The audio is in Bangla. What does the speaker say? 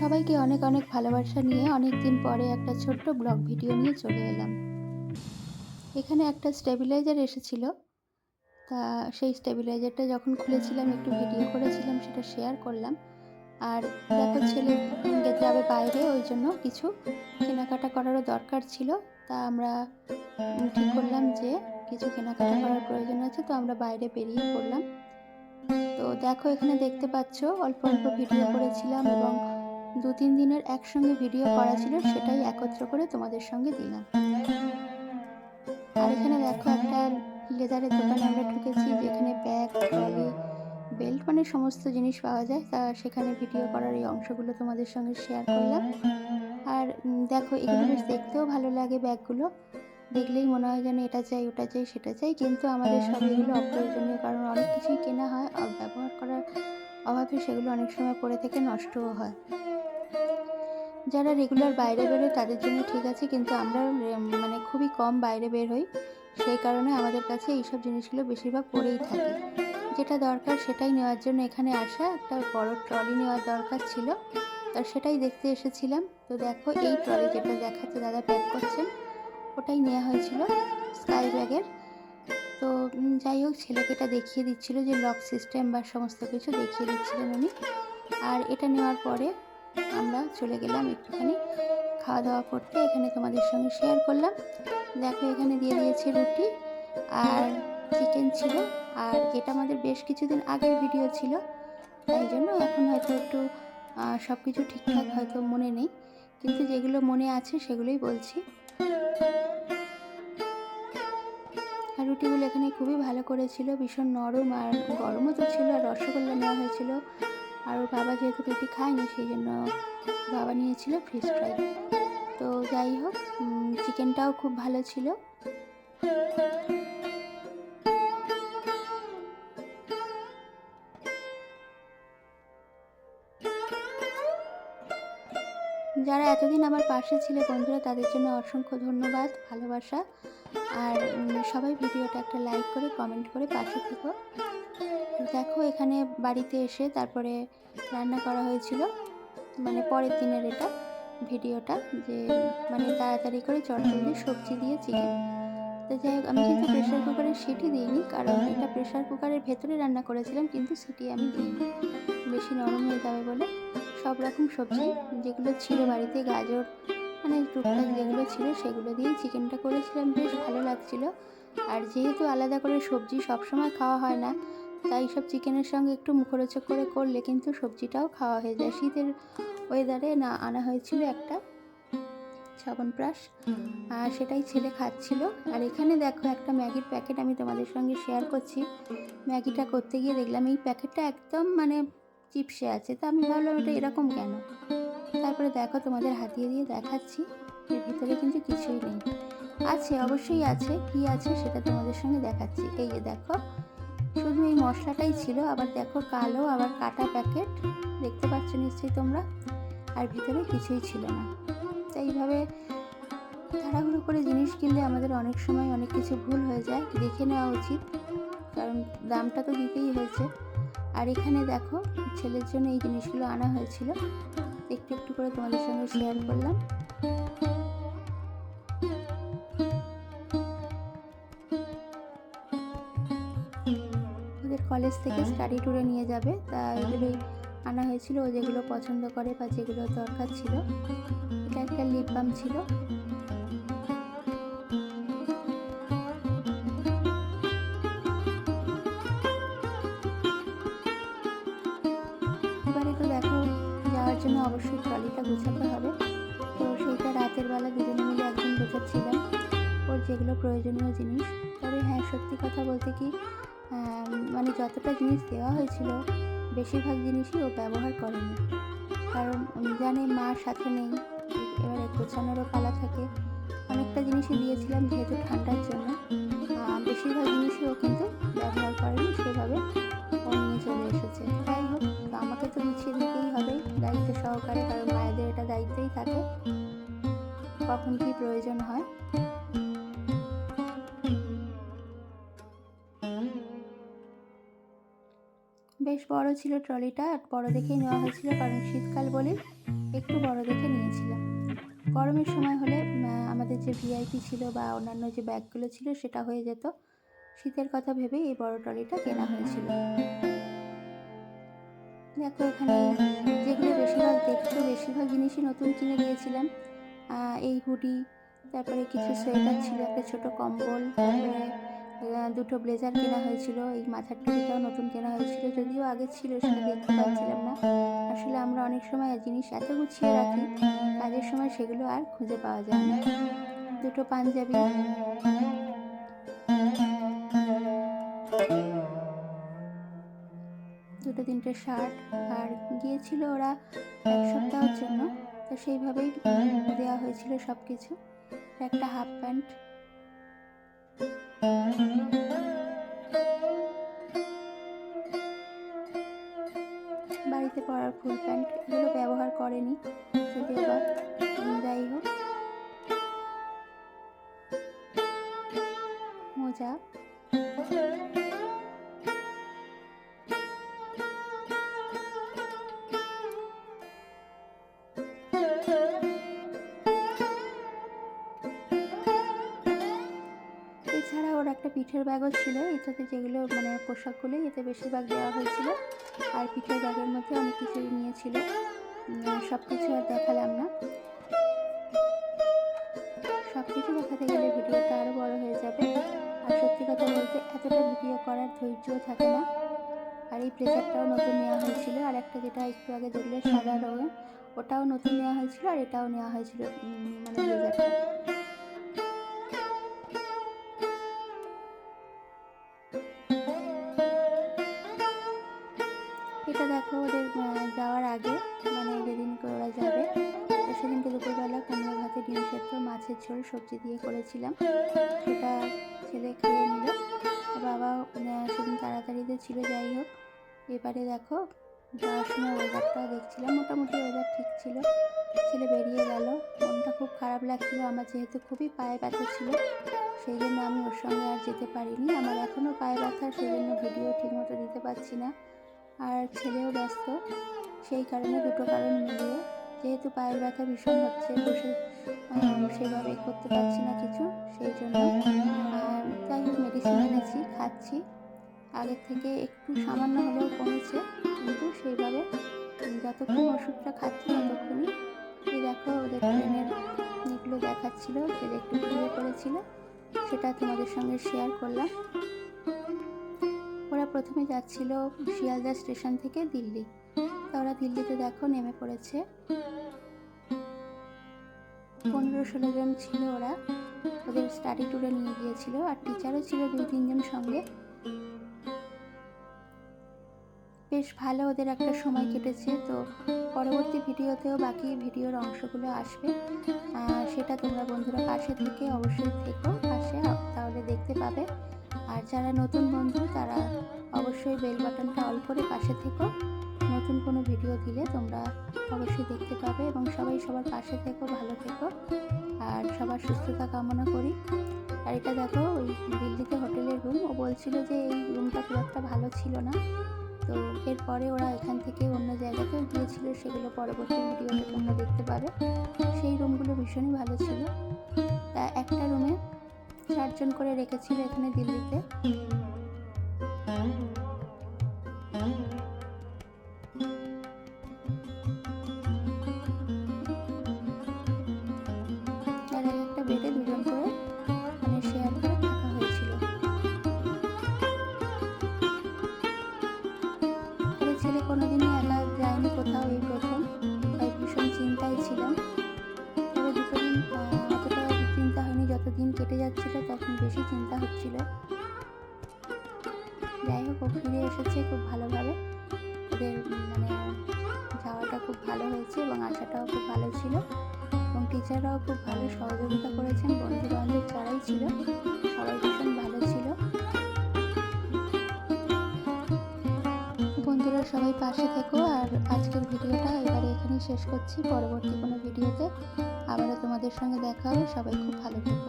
সবাইকে অনেক অনেক ভালোবাসা নিয়ে অনেক দিন পরে একটা ছোট্ট ব্লগ ভিডিও নিয়ে চলে এলাম। এখানে একটা স্টেবিলাইজার এসেছিল। তা সেই স্টেবিলাইজারটা যখন খুলেছিলাম, একটু ভিডিও করেছিলাম, সেটা শেয়ার করলাম। আর দেখো ছেলে যাবে বাইরে, ওই জন্য কিছু কেনাকাটা করারও দরকার ছিল। তা আমরা ঠিক করলাম যে কিছু কেনাকাটা করার প্রয়োজন আছে, তো আমরা বাইরে বেরিয়ে পড়লাম। তো দেখো এখানে দেখতে পাচ্ছ, অল্প অল্প ভিডিও করেছিলাম এবং দু তিন দিনের একসঙ্গে ভিডিও করা ছিল, সেটাই একত্র করে তোমাদের সঙ্গে দিলাম। আর এখানে দেখো একটা লেদারের দোকানে আমরা ঢুকেছি, যেখানে ব্যাগ ট্রলি বেল্ট মানে সমস্ত জিনিস পাওয়া যায়। তা সেখানে ভিডিও করার এই অংশগুলো তোমাদের সঙ্গে শেয়ার করলাম। আর দেখো এগুলো বেশ দেখতেও ভালো লাগে ব্যাগগুলো। দেখলেই মনে হয় যেন এটা চাই, ওটা চাই, সেটা চাই। কিন্তু আমাদের সব এগুলো অপ্রয়োজনীয় কারণ অনেক কিছুই কেনা হয় আর ব্যবহার করার অভাবে সেগুলো অনেক সময় পরে থেকে নষ্টও হয়। যারা রেগুলার বাইরে বেরোয় তাদের জন্য ঠিক আছে, কিন্তু আমরা মানে খুবই কম বাইরে বের হই। সেই কারণে আমাদের কাছে এইসব জিনিসগুলো বেশিরভাগ পড়েই থাকে। যেটা দরকার সেটাই নেওয়ার জন্য এখানে আসা, একটা বড় ট্রলি নেওয়ার দরকার ছিল। আর সেটাই দেখতে এসেছিলাম। তো দেখো এই ট্রলি যেটা দেখাচ্ছে, দাদা প্যাক করছেন, ওটাই নেওয়া হয়েছিল স্কাই ব্যাগের তো যাই হোক, ছেলেকে এটা দেখিয়ে দিচ্ছিল যে লক সিস্টেম বা সমস্ত কিছু দেখিয়ে দিচ্ছিলেন উনি। আর এটা নেওয়ার পরে আমরা চলে গেলাম একটুখানি খাওয়া দাওয়া করতে। এখানে তোমাদের সঙ্গে শেয়ার করলাম। দেখো, এখানে দিয়ে দিয়েছে রুটি আর চিকেন ছিল। আর এটা আমাদের বেশ কিছুদিন আগের ভিডিও ছিল, তাই জন্য এখন হয়তো একটু সব কিছু ঠিকঠাক হয়তো মনে নেই। কিন্তু যেগুলো মনে আছে সেগুলোই বলছি। আর রুটিগুলো এখানে খুবই ভালো করেছিল, ভীষণ নরম আর গরমও তো ছিল, আর রসগোল্লা নেওয়া হয়েছিল। আর ওর বাবা যেহেতু রুটি খায়নি সেই জন্য বাবা নিয়েছিল ফিশ ফ্রাই তো যাই হোক চিকেনটাও খুব ভালো ছিল। যারা এতদিন আমার পাশে ছিল, বন্ধুরা, তাদের জন্য অসংখ্য ধন্যবাদ, ভালোবাসা। আর সবাই ভিডিওটা একটা লাইক করে কমেন্ট করে পাশে থেকো। দেখো, এখানে বাড়িতে এসে তারপরে রান্না করা হয়েছিল। মানে পরের দিনের এটা ভিডিওটা যে মানে তাড়াতাড়ি করে চটজলদি সবজি দিয়ে চিকেন তো যাই হোক, আমি কিন্তু প্রেশার কুকারে সিটি দিইনি, কারণ এটা প্রেশার কুকারের ভেতরে রান্না করেছিলাম, কিন্তু সিটি আমি দিইনি। বেশি নরম হয়ে যাবে বলে সব রকম সবজি যেগুলো ছিল বাড়িতে, গাজর মানে টুকটাক যেগুলো ছিল সেগুলো দিয়েই চিকেনটা করেছিলাম, বেশ ভালো লাগছিল। আর যেহেতু আলাদা করে সবজি সবসময় খাওয়া হয় না তাই সব চিকেনের সঙ্গে একটু মুখরোচক করে করলে কিন্তু সবজিটাও খাওয়া হয়ে যায়। শীতের ওয়েদারে না আনা হয়েছিল একটা ছবনপ্রাশ আর সেটাই ছেলে খাচ্ছিল। আর এখানে দেখো একটা ম্যাগির প্যাকেট আমি তোমাদের সঙ্গে শেয়ার করছি। ম্যাগিটা করতে গিয়ে দেখলাম এই প্যাকেটটা একদম মানে চিপসে আছে। তা আমি ভাবলাম এটা এরকম কেন? তারপরে দেখো তোমাদের হাতিয়ে দিয়ে দেখাচ্ছি। এর ভিতরে কিন্তু কিছুই নেই। আছে, অবশ্যই আছে। কি আছে সেটা তোমাদের সঙ্গে দেখাচ্ছি। এই যে দেখো শুধু এই মশলাটাই ছিল, আবার দেখো কালো, আবার কাটা প্যাকেট দেখতে পাচ্ছ নিশ্চয়ই তোমরা, আর ভিতরে কিছুই ছিল না। তাই এইভাবে তাড়াহুড়ো করে জিনিস কিনলে আমাদের অনেক সময় অনেক কিছু ভুল হয়ে যায়, দেখে নেওয়া উচিত, কারণ দামটা তো দিতেই হয়েছে। আর এখানে দেখো, ছেলের জন্য এই জিনিসগুলো আনা হয়েছিল, একটু একটু করে তোমাদের সঙ্গে শেয়ার করলাম। কলেজ থেকে স্টাডি ট্যুরে নিয়ে যাবে। তা এগুলোই আনা হয়েছিল ও যেগুলো পছন্দ করে বা যেগুলো দরকার ছিল। এটা একটা লিপ বাম ছিল। এবারে তো দেখো যাওয়ার জন্য অবশ্যই ট্রলিটা গুছাতে হবে। তো সেইটা রাতের বেলা দুজনে মিলে একদিন গোছাচ্ছিলাম ওর যেগুলো প্রয়োজনীয় জিনিস। তবে হ্যাঁ সত্যি কথা বলতে কি মানে যতটা জিনিস দেওয়া হয়েছিল, বেশিরভাগ জিনিসই ও ব্যবহার করেনি। কারণ জানে মার সাথে নেই, এবারে গোছানোরও পালা থাকে। অনেকটা জিনিসই দিয়েছিলাম যেহেতু ঠান্ডার জন্য। বেশ বড় ছিল ট্রলিটা, আর বড় দেখেই নেওয়া হয়েছিল কারণ শীতকাল বলে একটু বড় দেখে নিয়েছিলাম। গরমের সময় হলে আমাদের যে ভিআইপি ছিল বা অন্যান্য যে ব্যাগগুলো ছিল সেটা হয়ে যেত। শীতের কথা ভেবেই এই বড় ট্রলিটা কেনা হয়েছিল। দেখো, এখানে যেগুলো বেশিরভাগ দেখছ বেশিরভাগ জিনিসই নতুন কিনে দিয়েছিলাম। এই হুডি, তারপরে কিছু সোয়েটার ছিল, একটা ছোট কম্বল, তারপরে দুটো ব্লেজার কেনা হয়েছিল। এই মাথার টুপিটাও নতুন কেনা হয়েছিল। যদিও আগে ছিল সেটা দেখতে পাচ্ছিলাম না। আসলে আমরা অনেক সময় জিনিস এত গুছিয়ে রাখি, কাজের সময় সেগুলো আর খুঁজে পাওয়া যায় না। দুটো পাঞ্জাবি। দুটো তিনটে শার্ট। আর গিয়েছিল ওরা এক সপ্তাহের জন্য। তো সেইভাবেই দেওয়া হয়েছিল সব কিছু একটা হাফ প্যান্ট বাড়িতে পরার ফুল প্যান্ট এগুলো ব্যবহার করেনি যদি বা পিঠের ব্যাগও ছিল, এটাতে যেগুলো মানে পোশাকগুলো এতে বেশিরভাগ দেওয়া হয়েছিল। আর পিঠের ব্যাগের মধ্যে অনেক কিছুই নিয়েছিল। সব কিছু আর দেখালাম না। সব কিছু দেখাতে গেলে ভিডিওটা আরও বড় হয়ে যাবে। আর সত্যি কথা বলতে এতটা ভিডিও করার ধৈর্যও থাকে না। আর এই প্লেজারটাও নতুন নেওয়া হয়েছিল। আর একটা যেটা একটু আগে দেখলে সাদা রঙের, ওটাও নতুন নেওয়া হয়েছিল আর এটাও নেওয়া হয়েছিল মানে ব্লেজারটা ঝোল সবজি দিয়ে করেছিলাম। সেটা ছেলে খেয়ে নিল। বাবা আহ, সেদিন তাড়াতাড়িতে ছিল যাই হোক এবারে দেখো যাওয়ার সময় ওয়েদারটাও দেখছিলাম। মোটামুটি ওয়েদার ঠিক ছিল। ছেলে বেরিয়ে গেল। মনটা খুব খারাপ লাগছিল। আমার যেহেতু খুবই পায়ে ব্যথা ছিল সেই জন্য আমি ওর সঙ্গে আর যেতে পারিনি। আমার এখনও পায়ে ব্যথা সেই জন্য ভিডিও ঠিকমতো দিতে পারছি না। আর ছেলেও ব্যস্ত সেই কারণে দুটো কারণ মিলিয়ে যেহেতু পায়ের ব্যথা ভীষণ হচ্ছে বসে সেভাবে করতে পারছি না কিছু, সেই জন্য, আর যাই হোক মেডিসিন এনেছি, খাচ্ছি। আগের থেকে একটু সামান্য হলেও কমেছে, কিন্তু সেইভাবে যতক্ষণ ওষুধটা খাচ্ছি ততক্ষণই। এই দেখো, ওদের ট্রেনের এগুলো দেখাচ্ছিল ছেলে একটু ঘুরে করেছিল সেটা তোমাদের সঙ্গে শেয়ার করলাম। ওরা প্রথমে যাচ্ছিল শিয়ালদা স্টেশন থেকে দিল্লি। তা ওরা দিল্লিতে দেখো, নেমে পড়েছে। পনেরো ষোলো জন ছিল ওরা। ওদের স্টাডি ট্যুরে নিয়ে গিয়েছিল আর টিচারও ছিল দুই তিনজন সঙ্গে। বেশ ভালো ওদের একটা সময় কেটেছে। তো পরবর্তী ভিডিওতেও বাকি ভিডিওর অংশগুলো আসবে। সেটা তোমরা বন্ধুরা পাশে থেকে অবশ্যই থেকো, পাশে তাহলে দেখতে পাবে। আর যারা নতুন বন্ধু, তারা অবশ্যই বেল বাটনটা অল করে পাশে থেকো। নতুন কোনো ভিডিও দিলে তোমরা অবশ্যই দেখতে পাবে এবং সবাই সবার পাশে থেকো, ভালো থেকো। আর সবার সুস্থতা কামনা করি। আর এটা দেখো, ওই দিল্লিতে হোটেলের রুম ও বলছিল যে এই রুমটা খুব একটা ভালো ছিল না। তো এরপরে ওরা এখান থেকে অন্য জায়গাতেও গিয়েছিল, সেগুলো পরবর্তী ভিডিওতে তোমরা দেখতে পাবে। সেই রুমগুলো ভীষণই ভালো ছিল। তা একটা রুমে চারজন করে রেখেছিল এখানে দিল্লিতে। টিচাররাও খুব ভালো সহযোগিতা করেছেন বন্ধু বান্ধব যারাই ছিল, সবাই ভীষণ ভালো ছিল। বন্ধুরা সবাই পাশে থেকো, আর আজকের ভিডিওটা এবারে এখানেই শেষ করছি। পরবর্তী কোনো ভিডিওতে আবারও তোমাদের সঙ্গে দেখা হবে। সবাই খুব ভালো থেকো।